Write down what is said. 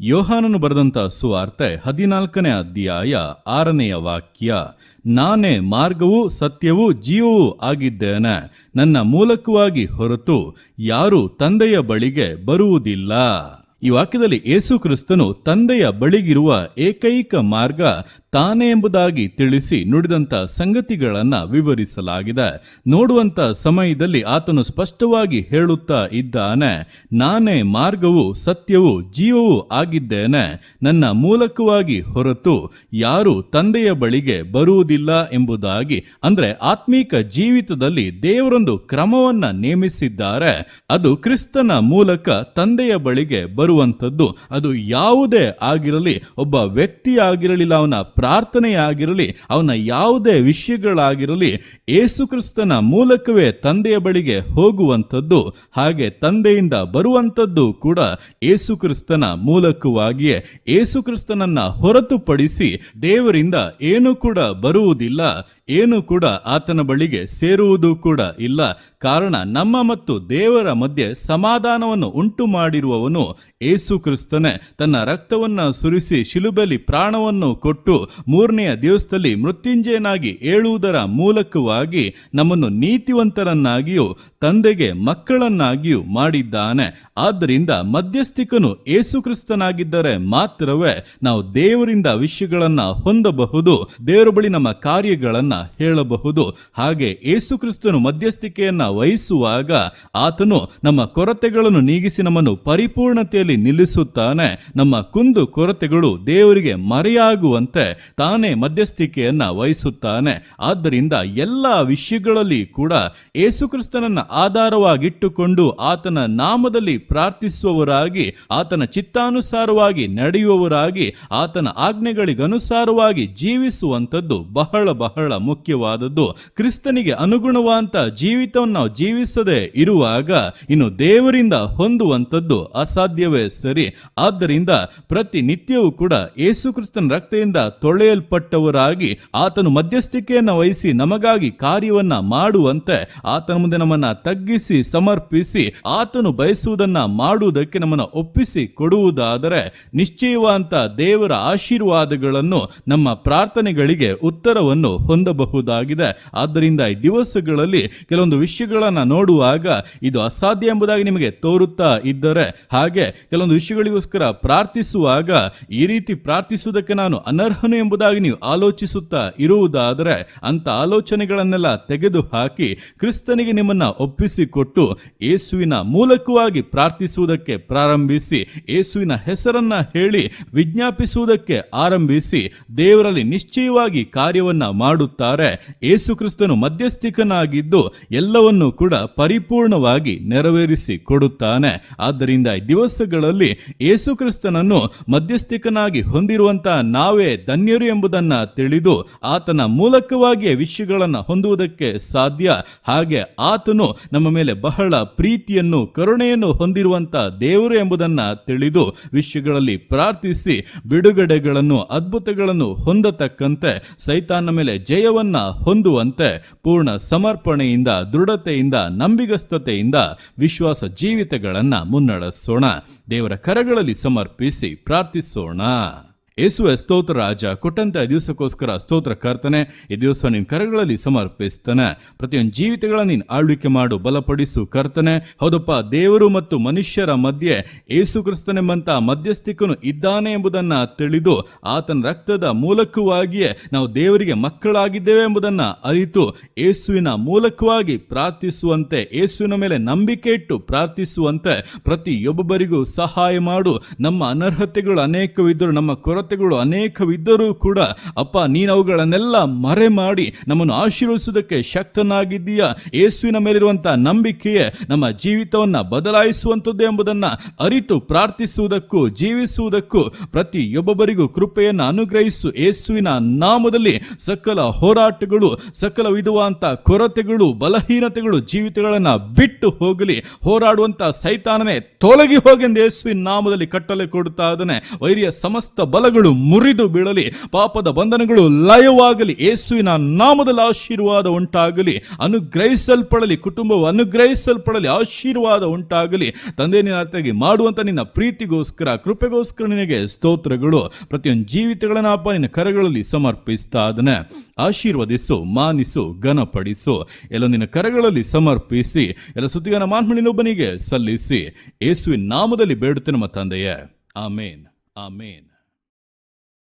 ಯೋಹಾನನು ಬರೆದಂತ ಸುವಾರ್ತೆ ಹದಿನಾಲ್ಕನೇ ಅಧ್ಯಾಯ ಆರನೆಯ ವಾಕ್ಯ, ನಾನೇ ಮಾರ್ಗವೂ ಸತ್ಯವೂ ಜೀವವೂ ಆಗಿದ್ದೇನೆ. ನನ್ನ ಮೂಲಕವಾಗಿ ಹೊರತು ಯಾರು ತಂದೆಯ ಬಳಿಗೆ ಬರುವುದಿಲ್ಲ. ಈ ವಾಕ್ಯದಲ್ಲಿ ಯೇಸು ಕ್ರಿಸ್ತನು ತಂದೆಯ ಬಳಿಗಿರುವ ಏಕೈಕ ಮಾರ್ಗ ತಾನೇ ಎಂಬುದಾಗಿ ತಿಳಿಸಿ ನುಡಿದಂತ ಸಂಗತಿಗಳನ್ನ ವಿವರಿಸಲಾಗಿದೆ. ನೋಡುವಂತ ಸಮಯದಲ್ಲಿ ಆತನು ಸ್ಪಷ್ಟವಾಗಿ ಹೇಳುತ್ತಾ ಇದ್ದಾನೆ, ನಾನೇ ಮಾರ್ಗವು, ಸತ್ಯವೂ, ಜೀವವೂ ಆಗಿದ್ದೇನೆ, ನನ್ನ ಮೂಲಕವಾಗಿ ಹೊರತು ಯಾರು ತಂದೆಯ ಬಳಿಗೆ ಬರುವುದಿಲ್ಲ ಎಂಬುದಾಗಿ, ಅಂದ್ರೆ ಆತ್ಮೀಕ ಜೀವಿತದಲ್ಲಿ ದೇವರೊಂದು ಕ್ರಮವನ್ನ ನೇಮಿಸಿದ್ದಾರೆ, ಅದು ಕ್ರಿಸ್ತನ ಮೂಲಕ ತಂದೆಯ ಬಳಿಗೆ ಬರುವಂಥದ್ದು. ಅದು ಯಾವುದೇ ಆಗಿರಲಿ, ಒಬ್ಬ ವ್ಯಕ್ತಿ ಆಗಿರಲಿಲ್ಲ ಅವನ ಪ್ರಾರ್ಥನೆ ಆಗಿರಲಿ ಅವನ ಯಾವುದೇ ವಿಷಯಗಳಾಗಿರಲಿ, ಏಸು ಕ್ರಿಸ್ತನ ಮೂಲಕವೇ ತಂದೆಯ ಬಳಿಗೆ ಹೋಗುವಂಥದ್ದು, ಹಾಗೆ ತಂದೆಯಿಂದ ಬರುವಂಥದ್ದು ಕೂಡ ಏಸು ಕ್ರಿಸ್ತನ ಮೂಲಕವಾಗಿಯೇ. ಏಸು ಕ್ರಿಸ್ತನನ್ನ ಹೊರತುಪಡಿಸಿ ದೇವರಿಂದ ಏನೂ ಕೂಡ ಬರುವುದಿಲ್ಲ. ಏನು ಕೂಡ ಆತನ ಬಳಿಗೆ ಸೇರುವುದು ಕೂಡ ಇಲ್ಲ. ಕಾರಣ ನಮ್ಮ ಮತ್ತು ದೇವರ ಮಧ್ಯೆ ಸಮಾಧಾನವನ್ನು ಉಂಟು ಮಾಡಿರುವವನು ಏಸು ಕ್ರಿಸ್ತನೇ. ತನ್ನ ರಕ್ತವನ್ನು ಸುರಿಸಿ ಶಿಲುಬೆಲಿ ಪ್ರಾಣವನ್ನು ಕೊಟ್ಟು ಮೂರನೆಯ ದಿವಸದಲ್ಲಿ ಮೃತ್ಯುಂಜಯನಾಗಿ ಏಳುವುದರ ಮೂಲಕವಾಗಿ ನಮ್ಮನ್ನು ನೀತಿವಂತರನ್ನಾಗಿಯೂ ತಂದೆಗೆ ಮಕ್ಕಳನ್ನಾಗಿಯೂ ಮಾಡಿದ್ದಾನೆ. ಆದ್ದರಿಂದ ಮಧ್ಯಸ್ಥಿಕನು ಏಸು ಕ್ರಿಸ್ತನಾಗಿದ್ದರೆ ಮಾತ್ರವೇ ನಾವು ದೇವರಿಂದ ವಿಷಯಗಳನ್ನು ಹೊಂದಬಹುದು. ದೇವರ ಬಳಿ ನಮ್ಮ ಕಾರ್ಯಗಳನ್ನ ಹೇಳಬಹುದು. ಹಾಗೆ ಏಸು ಕ್ರಿಸ್ತನು ಮಧ್ಯಸ್ಥಿಕೆಯನ್ನ ವಹಿಸುವಾಗ ಆತನು ನಮ್ಮ ಕೊರತೆಗಳನ್ನು ನೀಗಿಸಿ ನಮ್ಮನ್ನು ಪರಿಪೂರ್ಣತೆಯಲ್ಲಿ ನಿಲ್ಲಿಸುತ್ತಾನೆ. ನಮ್ಮ ಕುಂದು ಕೊರತೆಗಳು ದೇವರಿಗೆ ಮರೆಯಾಗುವಂತೆ ತಾನೇ ಮಧ್ಯಸ್ಥಿಕೆಯನ್ನ ವಹಿಸುತ್ತಾನೆ. ಆದ್ದರಿಂದ ಎಲ್ಲ ವಿಷಯಗಳಲ್ಲಿ ಕೂಡ ಏಸು ಕ್ರಿಸ್ತನನ್ನ ಆಧಾರವಾಗಿಟ್ಟುಕೊಂಡು ಆತನ ನಾಮದಲ್ಲಿ ಪ್ರಾರ್ಥಿಸುವವರಾಗಿ, ಆತನ ಚಿತ್ತಾನುಸಾರವಾಗಿ ನಡೆಯುವವರಾಗಿ, ಆತನ ಆಜ್ಞೆಗಳಿಗನುಸಾರವಾಗಿ ಜೀವಿಸುವಂಥದ್ದು ಬಹಳ ಬಹಳ ಮುಖ್ಯವಾದದ್ದು. ಕ್ರಿಸ್ತನಿಗೆ ಅನುಗುಣವಾದಂತ ಜೀವಿತವನ್ನು ನಾವು ಜೀವಿಸದೆ ಇರುವಾಗ ಇನ್ನು ದೇವರಿಂದ ಹೊಂದುವಂಥದ್ದು ಅಸಾಧ್ಯವೇ ಸರಿ. ಆದ್ದರಿಂದ ಪ್ರತಿನಿತ್ಯವೂ ಕೂಡ ಯೇಸು ಕ್ರಿಸ್ತನ ರಕ್ತದಿಂದ ತೊಳೆಯಲ್ಪಟ್ಟವರಾಗಿ ಆತನು ಮಧ್ಯಸ್ಥಿಕೆಯನ್ನು ವಹಿಸಿ ನಮಗಾಗಿ ಕಾರ್ಯವನ್ನ ಮಾಡುವಂತೆ ಆತನ ಮುಂದೆ ನಮ್ಮನ್ನ ತಗ್ಗಿಸಿ, ಸಮರ್ಪಿಸಿ, ಆತನು ಬಯಸುವುದನ್ನ ಮಾಡುವುದಕ್ಕೆ ನಮ್ಮನ್ನ ಒಪ್ಪಿಸಿ ಕೊಡುವುದಾದರೆ ನಿಶ್ಚಯವಾದಂಥ ದೇವರ ಆಶೀರ್ವಾದಗಳನ್ನು ನಮ್ಮ ಪ್ರಾರ್ಥನೆಗಳಿಗೆ ಉತ್ತರವನ್ನು ಹೊಂದಬಹುದಾಗಿದೆ ಆದ್ದರಿಂದ ಈ ದಿವಸಗಳಲ್ಲಿ ಕೆಲವೊಂದು ವಿಷಯಗಳನ್ನು ನೋಡುವಾಗ ಇದು ಅಸಾಧ್ಯ ಎಂಬುದಾಗಿ ನಿಮಗೆ ತೋರುತ್ತಾ ಇದ್ದರೆ, ಹಾಗೆ ಕೆಲವೊಂದು ವಿಷಯಗಳಿಗೋಸ್ಕರ ಪ್ರಾರ್ಥಿಸುವಾಗ ಈ ರೀತಿ ಪ್ರಾರ್ಥಿಸುವುದಕ್ಕೆ ನಾನು ಅನರ್ಹನು ಎಂಬುದಾಗಿ ನೀವು ಆಲೋಚಿಸುತ್ತಾ ಇರುವುದಾದರೆ ಅಂತ ಆಲೋಚನೆಗಳನ್ನೆಲ್ಲ ತೆಗೆದು ಹಾಕಿ ಕ್ರಿಸ್ತನಿಗೆ ನಿಮ್ಮನ್ನು ಒಪ್ಪಿಸಿಕೊಟ್ಟು ಯೇಸುವಿನ ಮೂಲಕವಾಗಿ ಪ್ರಾರ್ಥಿಸುವುದಕ್ಕೆ ಪ್ರಾರಂಭಿಸಿ, ಯೇಸುವಿನ ಹೆಸರನ್ನ ಹೇಳಿ ವಿಜ್ಞಾಪಿಸುವುದಕ್ಕೆ ಆರಂಭಿಸಿ, ದೇವರಲ್ಲಿ ನಿಶ್ಚಯವಾಗಿ ಕಾರ್ಯವನ್ನ ಮಾಡುತ್ತಾರೆ ಯೇಸು ಕ್ರಿಸ್ತನು ಮಧ್ಯಸ್ಥಿಕನಾಗಿದ್ದು ಎಲ್ಲವನ್ನೂ ಕೂಡ ಪರಿಪೂರ್ಣವಾಗಿ ನೆರವೇರಿಸಿ ಕೊಡುತ್ತಾನೆ. ಆದ್ದರಿಂದ ದಿವಸಗಳಲ್ಲಿ ಯೇಸುಕ್ರಿಸ್ತನನ್ನು ಮಧ್ಯಸ್ಥಿಕನಾಗಿ ಹೊಂದಿರುವಂತಹ ನಾವೇ ಧನ್ಯರು ಎಂಬುದನ್ನ ತಿಳಿದು ಆತನ ಮೂಲಕವಾಗಿಯೇ ವಿಷಯಗಳನ್ನು ಹೊಂದುವುದಕ್ಕೆ ಸಾಧ್ಯ. ಹಾಗೆ ಆತನು ನಮ್ಮ ಮೇಲೆ ಬಹಳ ಪ್ರೀತಿಯನ್ನು, ಕರುಣೆಯನ್ನು ಹೊಂದಿರುವಂತಹ ದೇವರು ಎಂಬುದನ್ನ ತಿಳಿದು ವಿಷಯಗಳಲ್ಲಿ ಪ್ರಾರ್ಥಿಸಿ, ಬಿಡುಗಡೆಗಳನ್ನು, ಅದ್ಭುತಗಳನ್ನು ಹೊಂದತಕ್ಕಂತೆ ಸೈತಾನ ಮೇಲೆ ಜಯವನ್ನ ಹೊಂದುವಂತೆ ಪೂರ್ಣ ಸಮರ್ಪಣೆಯಿಂದ ದೃಢತೆಯಿಂದ ನಂಬಿಗಸ್ತತೆಯಿಂದ ವಿಶ್ವಾಸ ಜೀವಿತಗಳನ್ನು ಮುನ್ನಡೆಸೋಣ. ದೇವರ ಕರಗಳಲ್ಲಿ ಸಮರ್ಪಿಸಿ ಪ್ರಾರ್ಥಿಸೋಣ. ಯೇಸುವೆ ಸ್ತೋತ್ರ ರಾಜ, ಕೊಟ್ಟಂತೆ ಈ ದಿವಸಕ್ಕೋಸ್ಕರ ಸ್ತೋತ್ರ ಕರ್ತನೆ, ಈ ದಿವಸ ನಿನ್ನ ಕರಗಳಲ್ಲಿ ಸಮರ್ಪಿಸ್ತಾನೆ. ಪ್ರತಿಯೊಂದು ಜೀವಿತಗಳ ನೀನು ಆಳ್ವಿಕೆ ಮಾಡು, ಬಲಪಡಿಸು ಕರ್ತನೆ. ಹೌದಪ್ಪ, ದೇವರು ಮತ್ತು ಮನುಷ್ಯರ ಮಧ್ಯೆ ಏಸು ಕ್ರಿಸ್ತನೆಂಬಂತ ಮಧ್ಯಸ್ಥಿಕನು ಇದ್ದಾನೆ ಎಂಬುದನ್ನ ತಿಳಿದು ಆತನ ರಕ್ತದ ಮೂಲಕವಾಗಿಯೇ ನಾವು ದೇವರಿಗೆ ಮಕ್ಕಳಾಗಿದ್ದೇವೆ ಎಂಬುದನ್ನ ಅರಿತು ಏಸುವಿನ ಮೂಲಕವಾಗಿ ಪ್ರಾರ್ಥಿಸುವಂತೆ, ಏಸುವಿನ ಮೇಲೆ ನಂಬಿಕೆ ಇಟ್ಟು ಪ್ರಾರ್ಥಿಸುವಂತೆ ಪ್ರತಿಯೊಬ್ಬರಿಗೂ ಸಹಾಯ ಮಾಡು. ನಮ್ಮ ಅನರ್ಹತೆಗಳು ಅನೇಕವಿದ್ದರೂ ನಮ್ಮ ಕೊರತೆಗಳು ಅನೇಕವಿದ್ದರೂ ಕೂಡ, ಅಪ್ಪ, ನೀನು ಅವುಗಳನ್ನೆಲ್ಲ ಮರೆ ಮಾಡಿ ನಮ್ಮನ್ನು ಆಶೀರ್ವದಿಸುವುದಕ್ಕೆ ಶಕ್ತನಾಗಿದ್ದೀಯ? ಯೇಸುವಿನ ಮೇಲಿರುವಂಥ ನಂಬಿಕೆಯೇ ನಮ್ಮ ಜೀವಿತವನ್ನು ಬದಲಾಯಿಸುವಂಥದ್ದು ಎಂಬುದನ್ನು ಅರಿತು ಪ್ರಾರ್ಥಿಸುವುದಕ್ಕೂ, ಜೀವಿಸುವುದಕ್ಕೂ ಪ್ರತಿಯೊಬ್ಬೊಬ್ಬರಿಗೂ ಕೃಪೆಯನ್ನು ಅನುಗ್ರಹಿಸು. ಯೇಸುವಿನ ನಾಮದಲ್ಲಿ ಸಕಲ ಹೋರಾಟಗಳು, ಸಕಲ ವಿಧವಾದಂಥ ಕೊರತೆಗಳು, ಬಲಹೀನತೆಗಳು ಜೀವಿತಗಳನ್ನು ಬಿಟ್ಟು ಹೋಗಲಿ. ಹೋರಾಡುವಂಥ ಸೈತಾನನೇ ತೊಲಗಿ ಹೋಗೆಂದು ಯೇಸುವಿನ ನಾಮದಲ್ಲಿ ಕಟ್ಟಲೆ ಕೊಡುತ್ತಾ ಅದನ್ನೇ ವೈರಿಯ ಸಮಸ್ತ ಬಲಗಳು ಬಂಧನಗಳು ಮುರಿದು ಬೀಳಲಿ, ಪಾಪದ ಬಂಧನಗಳು ಲಯವಾಗಲಿ, ಯೇಸುವಿನ ನಾಮದಲ್ಲಿ ಆಶೀರ್ವಾದ ಉಂಟಾಗಲಿ, ಅನುಗ್ರಹಿಸಲ್ಪಡಲಿ, ಕುಟುಂಬವು ಅನುಗ್ರಹಿಸಲ್ಪಡಲಿ, ಆಶೀರ್ವಾದ ಉಂಟಾಗಲಿ. ತಂದೆ, ನಿನ್ನ ಅರ್ಥಗೆ ಮಾಡುವಂತ ನಿನ್ನ ಪ್ರೀತಿಗೋಸ್ಕರ, ಕೃಪೆಗೋಸ್ಕರ ನಿನಗೆ ಸ್ತೋತ್ರಗಳು. ಪ್ರತಿಯೊಂದು ಜೀವಿತಗಳನ್ನ ಅಪ್ಪ, ನಿನ್ನ ಕರಗಳಲ್ಲಿ ಸಮರ್ಪಿಸ್ತಾ ಅದನ್ನ ಆಶೀರ್ವದಿಸು, ಮಾನಿಸು, ಘನಪಡಿಸು. ಎಲ್ಲ ನಿನ್ನ ಕರಗಳಲ್ಲಿ ಸಮರ್ಪಿಸಿ, ಎಲ್ಲ ಸುದ್ದಿಗನ ಮಾನ್ಮಣಿನೊಬ್ಬನಿಗೆ ಸಲ್ಲಿಸಿ. ಯೇಸುವಿನ ನಾಮದಲ್ಲಿ ಬೇಡುತ್ತೆ ನಮ್ಮ ತಂದೆಯೇ. ಆಮೇನ್. ಆಮೇನ್.